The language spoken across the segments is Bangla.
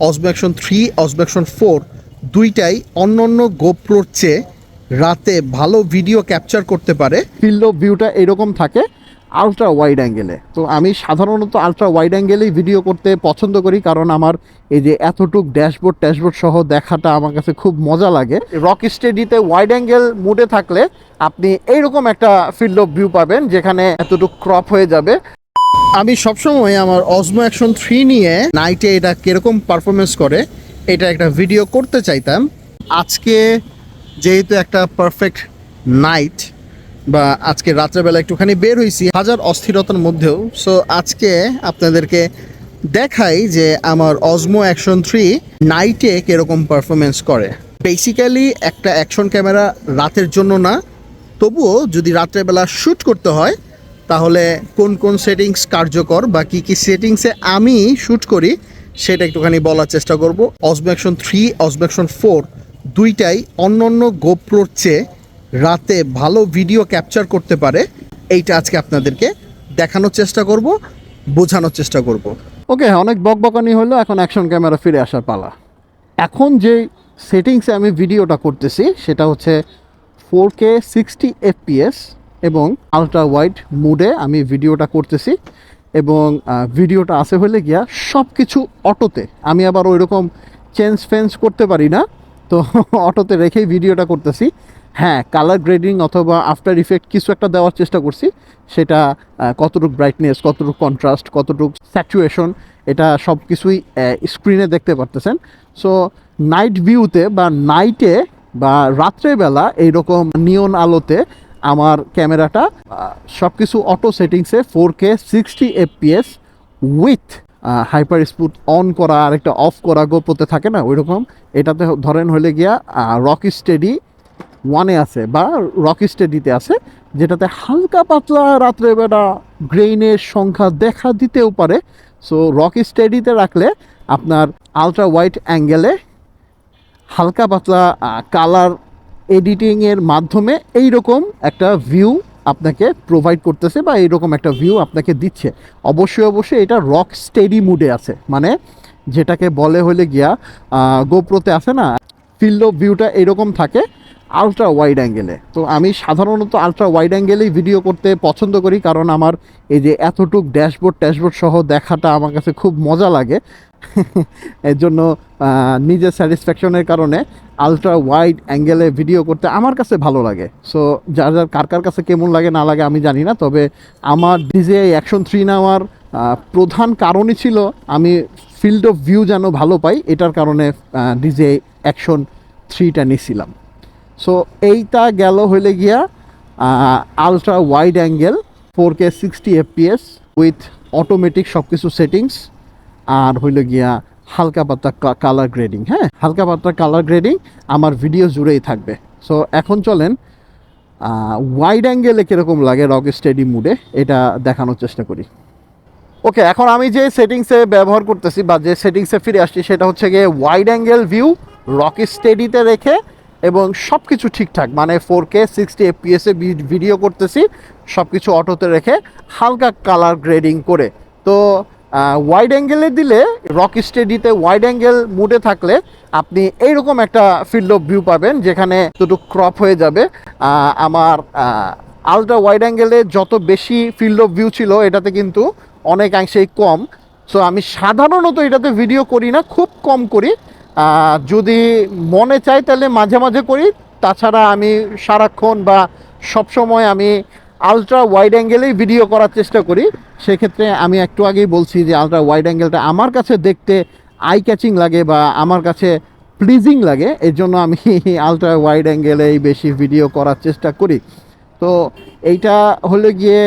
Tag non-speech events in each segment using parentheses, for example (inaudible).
অসবো থ্রি অসবো ফোর দুইটাই অন্য অন্য গোপ্রোর চেয়ে রাতে ভালো ভিডিও ক্যাপচার করতে পারে। ফিল্ড অফ ভিউটা এরকম থাকে আলট্রা ওয়াইড অ্যাঙ্গেলে তো আমি সাধারণত আলট্রা ওয়াইড অ্যাঙ্গেলেই ভিডিও করতে পছন্দ করি কারণ আমার এই যে এতটুক ড্যাশবোর্ড ট্যাশবোর্ড সহ দেখাটা আমার কাছে খুব মজা লাগে। রক স্টেডিতে ওয়াইড অ্যাঙ্গেল মুডে থাকলে আপনি এইরকম একটা ফিল্ড অফ ভিউ পাবেন যেখানে এতটুক ক্রপ হয়ে যাবে। আমি সবসময় আমার অজমো অ্যাকশন থ্রি নিয়ে নাইটে এটা কীরকম পারফরমেন্স করে, এটা একটা ভিডিও করতে চাইতাম। আজকে যেহেতু একটা পারফেক্ট নাইট বা আজকে রাত্রেবেলা একটুখানি বের হয়েছি হাজার অস্থিরতার মধ্যেও। সো আজকে আপনাদেরকে দেখাই যে আমার অজমো অ্যাকশন থ্রি নাইটে কীরকম পারফরমেন্স করে। বেসিক্যালি একটা অ্যাকশন ক্যামেরা রাতের জন্য না, তবুও যদি রাত্রেবেলা শ্যুট করতে হয় তাহলে কোন কোন সেটিংস কার্যকর বা কী কী সেটিংসে আমি শ্যুট করি, সেটা একটুখানি বলার চেষ্টা করব। Osmo action three Osmo action four দুইটাই অন্য অন্য গোপ্রোর চেয়ে রাতে ভালো ভিডিও ক্যাপচার করতে পারে, এইটা আজকে আপনাদেরকে দেখানোর চেষ্টা করব, বোঝানোর চেষ্টা করব। ওকে অনেক বকবকানি হলো, এখন অ্যাকশন ক্যামেরা ফিরে আসার পালা। এখন যে সেটিংসে আমি ভিডিওটা করতেছি, সেটা হচ্ছে ফোর কে সিক্সটি এফপিএস এবং আলট্রা ওয়াইড মুডে আমি ভিডিওটা করতেছি এবং ভিডিওটা আছে হলে গিয়া সব কিছু অটোতে। আমি আবার ওই রকম চেঞ্জ ফেঞ্জ করতে পারি না, তো (laughs) অটোতে রেখেই ভিডিওটা করতেছি। হ্যাঁ কালার গ্রেডিং অথবা আফটার ইফেক্ট কিছু একটা দেওয়ার চেষ্টা করছি। সেটা কতটুকু ব্রাইটনেস কতটুকু কন্ট্রাস্ট কতটুকু স্যাচুয়েশন এটা সব কিছুই স্ক্রিনে দেখতে পারতেছেন। সো নাইট ভিউতে বা নাইটে বা রাত্রেবেলা এইরকম নিয়ন আলোতে আমার ক্যামেরাটা সব কিছু অটো সেটিংসে four K sixty FPS with hyper স্পুট on করা আর একটা অফ করা, গোপতে থাকে না, ওইরকম। এটাতে ধরেন হলে গিয়া রক স্টেডি ওয়ানে আছে বা রক স্টেডিতে আছে, যেটাতে হালকা পাতলা রাত্রে রাত্রেবেলা গ্রেইনের সংখ্যা দেখা দিতেও পারে। সো রক স্টেডিতে রাখলে আপনার আলট্রা ওয়াইড অ্যাঙ্গেলে হালকা পাতলা কালার এডিটিংয়ের মাধ্যমে এই রকম একটা ভিউ আপনাকে প্রোভাইড করতেছে বা এইরকম একটা ভিউ আপনাকে দিচ্ছে। অবশ্যই অবশ্যই এটা রক স্টেডি মুডে আছে। মানে যেটাকে বলে হলে গিয়া গোপ্রোতে আছে না ফিল্ড অফ ভিউটা এরকম থাকে আলট্রা ওয়াইড অ্যাঙ্গেলে তো আমি সাধারণত আলট্রা ওয়াইড অ্যাঙ্গেলেই ভিডিও করতে পছন্দ করি কারণ আমার এই যে এতটুক ড্যাশবোর্ড, ট্যাশবোর্ড সহ দেখাটা আমার কাছে খুব মজা লাগে। (laughs) এর জন্য নিজের স্যাটিসফ্যাকশনের কারণে আলট্রা ওয়াইড অ্যাঙ্গেলে ভিডিও করতে আমার কাছে ভালো লাগে। সো যার যার কার কার কাছে কেমন লাগে না লাগে আমি জানি না, তবে আমার ডিজে অ্যাকশন থ্রি নেওয়ার প্রধান কারণই ছিল আমি ফিল্ড অফ ভিউ যেন ভালো পাই, এটার কারণে ডিজে অ্যাকশন থ্রিটা নিছিলাম। সো এইটা গেল হইলে গিয়া ultra wide angle four K sixty FPS with automatic সব কিছু সেটিংস আর হইল গিয়া হালকা পাতলা কালার গ্রেডিং হ্যাঁ? হালকা পাতলা কালার গ্রেডিং আমার ভিডিও জুড়েই থাকবে। সো এখন চলেন ওয়াইড অ্যাঙ্গেলে কীরকম লাগে রক স্টেডি মুডে এটা দেখানোর চেষ্টা করি। ওকে এখন আমি যে সেটিংসে ব্যবহার করতেছি বা যে সেটিংসে ফিরে আসছি, সেটা হচ্ছে গিয়ে ওয়াইড অ্যাঙ্গেল ভিউ রক স্টেডিতে রেখে এবং সব কিছু ঠিকঠাক মানে ফোর কে সিক্সটি এফপিএসে ভিডিও করতেছি সব কিছু অটোতে রেখে হালকা কালার গ্রেডিং করে। তো ওয়াইড অ্যাঙ্গেলে দিলে রক স্টেডিতে ওয়াইড অ্যাঙ্গেল মুডে থাকলে আপনি এইরকম একটা ফিল্ড অফ ভিউ পাবেন যেখানে দুটো ক্রপ হয়ে যাবে। আমার আলট্রা ওয়াইড অ্যাঙ্গেলে যত বেশি ফিল্ড অফ ভিউ ছিল, এটাতে কিন্তু অনেকাংশেই কম। সো আমি সাধারণত এটাতে ভিডিও করি না, খুব কম করি। যদি মনে চাই তাহলে মাঝে মাঝে করি। তাছাড়া আমি সারাক্ষণ বা সবসময় আমি আলট্রা ওয়াইড অ্যাঙ্গেলেই ভিডিও করার চেষ্টা করি। সেক্ষেত্রে আমি একটু আগেই বলছি যে আলট্রা ওয়াইড অ্যাঙ্গেলটা আমার কাছে দেখতে আই ক্যাচিং লাগে বা আমার কাছে প্লিজিং লাগে। এর জন্য আমি আলট্রা ওয়াইড অ্যাঙ্গেলেই বেশি ভিডিও করার চেষ্টা করি। তো এইটা হলে গিয়ে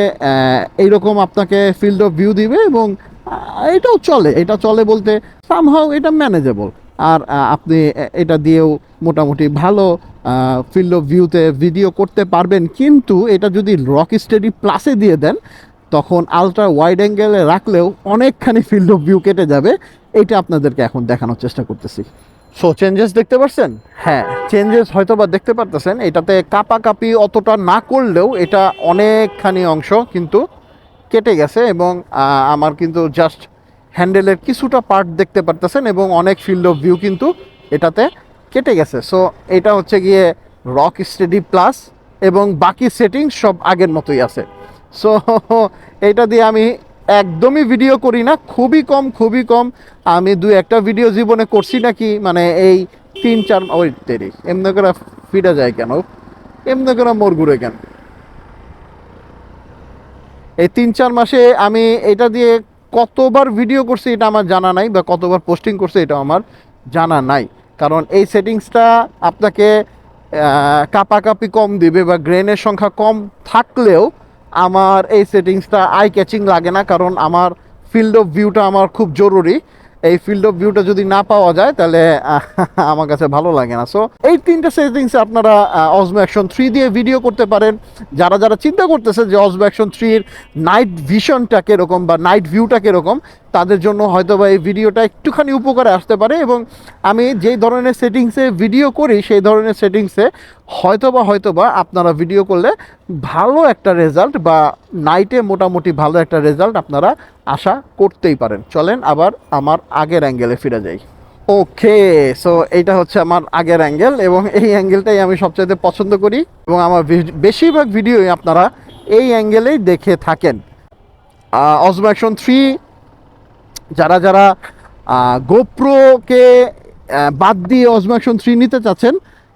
এইরকম আপনাকে ফিল্ড অফ ভিউ দিবে এবং এটাও চলে। এটা চলে বলতে সামহাও এটা ম্যানেজেবল আর আপনি এটা দিয়েও মোটামুটি ভালো ফিল্ড অফ ভিউতে ভিডিও করতে পারবেন। কিন্তু এটা যদি রক স্টেডি প্লাসে দিয়ে দেন তখন আলট্রা ওয়াইড অ্যাঙ্গেলে রাখলেও অনেকখানি ফিল্ড অফ ভিউ কেটে যাবে। এটা আপনাদেরকে এখন দেখানোর চেষ্টা করতেছি। সো চেঞ্জেস দেখতে পারছেন? হ্যাঁ চেঞ্জেস হয়তো বা দেখতে পারতেছেন। এটাতে কাপাকাপি অতটা না করলেও এটা অনেকখানি অংশ কিন্তু কেটে গেছে এবং আমার কিন্তু জাস্ট হ্যান্ডেলের কিছুটা পার্ট দেখতে পারতেছেন এবং অনেক ফিল্ড অফ ভিউ কিন্তু এটাতে কেটে গেছে। সো এটা হচ্ছে গিয়ে রক স্টেডি প্লাস এবং বাকি সেটিংস সব আগের মতোই আছে। সো (laughs) এটা দিয়ে আমি একদমই ভিডিও করি না, খুবই কম খুবই কম। আমি দু একটা ভিডিও জীবনে করছি নাকি মানে এই তিন, চার ওই তেরি এমনি করে ফিরে যায় কেন? এমনি করে মোর ঘুরে কেন? এই তিন, চার মাসে আমি এটা দিয়ে কতবার ভিডিও করছি এটা আমার জানা নাই বা কতবার পোস্টিং করছি এটা আমার জানা নাই। কারণ এই সেটিংসটা আপনাকে কাপাকাপি কম দিবে বা গ্রেনের সংখ্যা কম থাকলেও আমার এই সেটিংসটা আই ক্যাচিং লাগে না, কারণ আমার ফিল্ড অফ ভিউটা আমার খুব জরুরি। এই ফিল্ড অফ ভিউটা যদি না পাওয়া যায়, তাহলে আমার কাছে ভালো লাগে না। সো এই তিনটা সেটিংসে আপনারা অজমো অ্যাকশন থ্রি দিয়ে ভিডিও করতে পারেন। যারা যারা চিন্তা করতেছে যে অজমো অ্যাকশন থ্রির নাইট ভিশনটা কীরকম বা নাইট ভিউটা কীরকম, তাদের জন্য হয়তো বা এই ভিডিওটা একটুখানি উপকারে আসতে পারে এবং আমি যেই ধরনের সেটিংসে ভিডিও করি, সেই ধরনের সেটিংসে হয়তোবা হয়তোবা আপনারা ভিডিও করলে ভালো একটা রেজাল্ট বা নাইটে মোটামুটি ভালো একটা রেজাল্ট আপনারা আশা করতেই পারেন। চলেন আবার আমার আগের অ্যাঙ্গেলে ফিরে যাই। ওকে সো এইটা হচ্ছে আমার আগের অ্যাঙ্গেল এবং এই অ্যাঙ্গেলটাই আমি সবচাইতে পছন্দ করি এবং আমার বেশিরভাগ ভিডিওই আপনারা এই অ্যাঙ্গেলেই দেখে থাকেন। অজমো অ্যাকশন থ্রি যারা যারা গোপ্রোকে বাদ দিয়ে অজমো অ্যাকশন থ্রি নিতে চাচ্ছেন,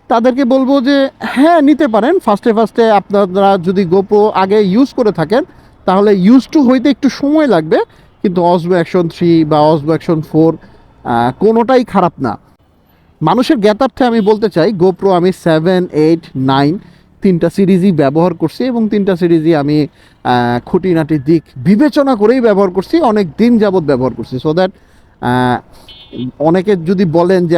তাদেরকে বলব যে হ্যাঁ নিতে পারেন। ফার্স্টে ফার্স্টে আপনারা যদি গোপ্রো আগে ইউজ করে থাকেন তাহলে ইউজ টু হইতে একটু সময় লাগবে কিন্তু অজমো অ্যাকশন থ্রি বা অজমো অ্যাকশন ফোর কোনোটাই খারাপ না। মানুষের জ্ঞাতার্থে আমি বলতে চাই গোপ্রো আমি সেভেন এইট নাইন তিনটা সিরিজই ব্যবহার করছি এবং তিনটা সিরিজই আমি আহ, খুঁটিনাটি দিক বিবেচনা করেই ব্যবহার করছি অনেক দিন যাবৎ ব্যবহার করছি। সো দ্যাট অনেকে যদি বলেন যে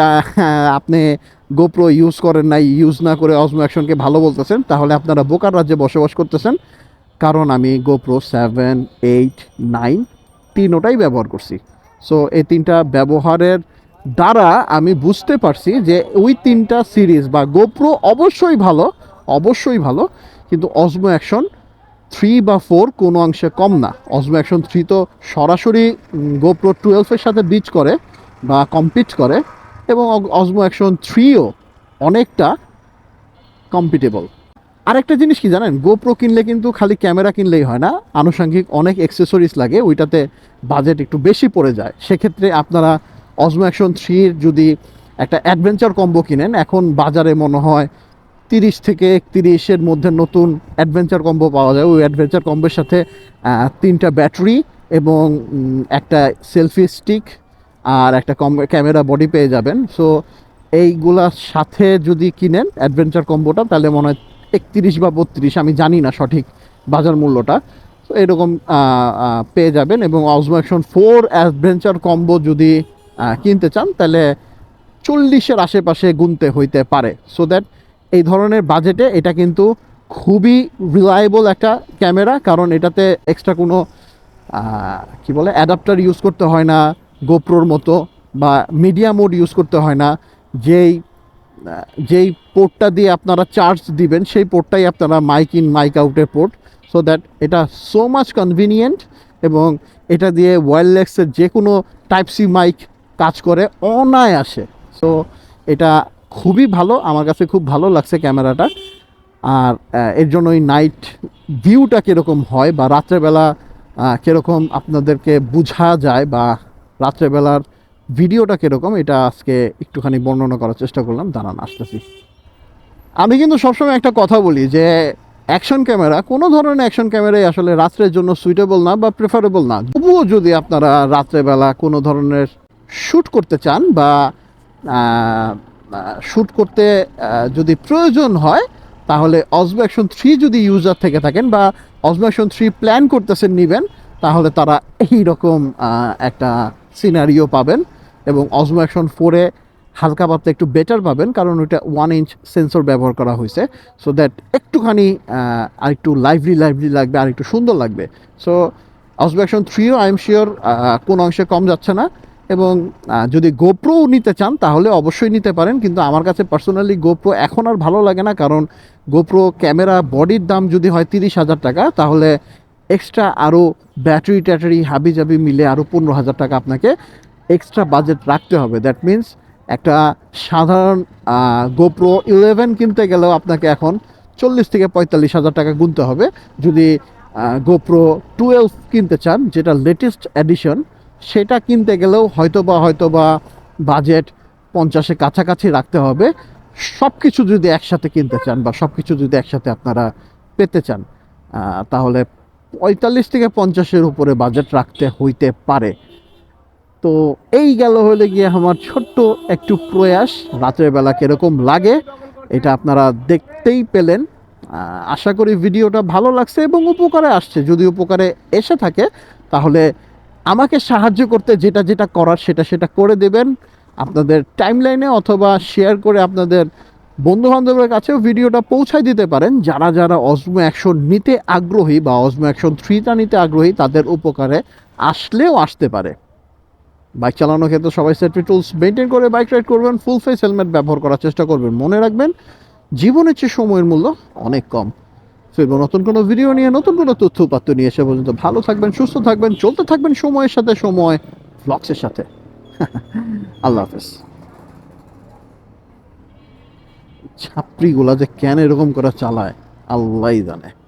আপনি গোপ্রো ইউজ করেন নাই ইউজ না করে অজমো অ্যাকশনকে ভালো বলতেছেন তাহলে আপনারা বোকার রাজ্যে বসবাস করতেছেন। কারণ আমি গোপ্রো সেভেন এইট নাইন তিনোটাই ব্যবহার করছি। সো এই তিনটা ব্যবহারের দ্বারা আমি বুঝতে পারছি যে ওই তিনটা সিরিজ বা গোপ্রো অবশ্যই ভালো অবশ্যই ভালো, কিন্তু অজমো অ্যাকশন থ্রি বা ফোর কোনো অংশে কম না। অজমো অ্যাকশন থ্রি তো সরাসরি গোপ্রো টুয়েলভের সাথে বিচ করে বা কম্পিট করে এবং অজমো অ্যাকশন থ্রিও অনেকটা কম্পিটেবল আরেকটা জিনিস কি জানেন? গোপ্রো কিনলে কিন্তু খালি ক্যামেরা কিনলেই হয় না। আনুষঙ্গিক অনেক অ্যাক্সেসরিজ লাগে, ওইটাতে বাজেট একটু বেশি পড়ে যায়। সেক্ষেত্রে আপনারা অজমো অ্যাকশন থ্রির যদি একটা অ্যাডভেঞ্চার কম্বো কিনেন, এখন বাজারে মনে হয় তিরিশ থেকে একত্রিশের মধ্যে নতুন অ্যাডভেঞ্চার কম্বো পাওয়া যায়। ওই অ্যাডভেঞ্চার কম্বোর সাথে তিনটা ব্যাটারি এবং একটা সেলফি স্টিক আর একটা ক্যামেরা বডি পেয়ে যাবেন। সো এইগুলার সাথে যদি কিনেন অ্যাডভেঞ্চার কম্বোটা তাহলে মনে হয় একত্রিশ বা বত্রিশ, আমি জানি না সঠিক বাজার মূল্যটা। তো এরকম পেয়ে যাবেন এবং Osmo action four adventure combo যদি কিনতে চান, তাহলে চল্লিশের আশেপাশে গুনতে হইতে পারে। সো দ্যাট এই ধরনের বাজেটে এটা কিন্তু খুবই রিলায়েবল একটা ক্যামেরা কারণ এটাতে এক্সট্রা কোনো কি বলে অ্যাডাপ্টার ইউজ করতে হয় না গোপ্রোর মতো বা মিডিয়া মোড ইউজ করতে হয় না, যেই যেই পোর্টটা দিয়ে আপনারা চার্জ দিবেন, সেই পোর্টটাই আপনারা মাইক ইন মাইক আউটের পোর্ট সো দ্যাট এটা সো মাচ কনভিনিয়েন্ট এবং এটা দিয়ে ওয়্যারলেসের যে কোনো টাইপ সি মাইক কাজ করে অনায়াসে। সো এটা খুবই ভালো, আমার কাছে খুব ভালো লাগছে ক্যামেরাটা। আর এর জন্য ওই নাইট ভিউটা কীরকম হয় বা রাত্রেবেলা কীরকম আপনাদেরকে বোঝা যায় বা রাত্রেবেলার ভিডিওটা কীরকম, এটা আজকে একটুখানি বর্ণনা করার চেষ্টা করলাম। দাঁড়ান, আসতেছি। আমি কিন্তু সবসময় একটা কথা বলি যে অ্যাকশন ক্যামেরা কোনো ধরনের অ্যাকশন ক্যামেরাই আসলে রাত্রের জন্য সুইটেবল না বা প্রেফারেবল না। তবুও যদি আপনারা রাত্রেবেলা কোনো ধরনের শ্যুট করতে চান বা শ্যুট করতে যদি প্রয়োজন হয়, তাহলে অজমো অ্যাকশন থ্রি যদি ইউজার থেকে থাকেন বা অজমো অ্যাকশন থ্রি প্ল্যান করতেছেন নেবেন, তাহলে তারা এই রকম একটা সিনারিও পাবেন। এবং অজমো অ্যাকশন ফোরে হালকা পাতলা একটু বেটার পাবেন, কারণ ওইটা ওয়ান ইঞ্চ সেন্সর ব্যবহার করা হয়েছে। সো দ্যাট একটুখানি আর একটু লাইভলি লাইভলি লাগবে আর একটু সুন্দর লাগবে। সো অজমো অ্যাকশন থ্রিও আই এম শিওর কোন অংশে কম যাচ্ছে না। এবং যদি গোপ্রো নিতে চান, তাহলে অবশ্যই নিতে পারেন। কিন্তু আমার কাছে পার্সোনালি গোপ্রো এখন আর ভালো লাগে না, কারণ গোপ্রো ক্যামেরা বডির দাম যদি হয় তিরিশ হাজার টাকা, তাহলে এক্সট্রা আরও ব্যাটারি ট্যাটারি হাবি জাবি মিলে আরও পনেরো হাজার টাকা আপনাকে এক্সট্রা বাজেট রাখতে হবে। দ্যাট মিন্স একটা সাধারণ গোপ্রো ইলেভেন কিনতে গেলেও আপনাকে এখন চল্লিশ থেকে পঁয়তাল্লিশ হাজার টাকা গুনতে হবে। যদি গোপ্রো টুয়েলভ কিনতে চান, যেটা লেটেস্ট এডিশন সেটা কিনতে গেলেও হয়তো বা হয়তো বা বাজেট পঞ্চাশের কাছাকাছি রাখতে হবে। সব কিছু যদি একসাথে কিনতে চান বা সব কিছু যদি একসাথে আপনারা পেতে চান তাহলে পঁয়তাল্লিশ থেকে পঞ্চাশের উপরে বাজেট রাখতে হইতে পারে। তো এই গেল হলে গিয়ে আমার ছোট্ট একটু প্রয়াস, রাতের বেলা কীরকম লাগে, এটা আপনারা দেখতেই পেলেন। আশা করি ভিডিওটা ভালো লাগছে এবং উপকারে আসছে। যদি উপকারে এসে থাকে, তাহলে আমাকে সাহায্য করতে যেটা যেটা করার সেটা সেটা করে দেবেন। আপনাদের টাইমলাইনে অথবা শেয়ার করে আপনাদের বন্ধু বান্ধবের কাছেও ভিডিওটা পৌঁছায় দিতে পারেন। যারা যারা অজমো অ্যাকশন নিতে আগ্রহী বা অজমো অ্যাকশন থ্রিটা নিতে আগ্রহী, তাদের উপকারে আসলেও আসতে পারে। বাইক চালানোর ক্ষেত্রে সবাই সেফটি টুলস মেনটেন করে বাইক রাইড করবেন ফুল ফেস হেলমেট ব্যবহার করার চেষ্টা করবেন। মনে রাখবেন, জীবনের চেয়ে সময়ের মূল্য অনেক কম। ফিরবো নতুন কোনো ভিডিও নিয়ে, নতুন কোনো তথ্য উপাত্ত নিয়ে এসে পর্যন্ত ভালো থাকবেন, সুস্থ থাকবেন, চলতে থাকবেন সময়ের সাথে সময় ফ্লক্সের সাথে। (laughs) আল্লাহ হাফেজ। ছাত্রীগুলা যে কেন এরকম করে চালায় আল্লাহ জানে।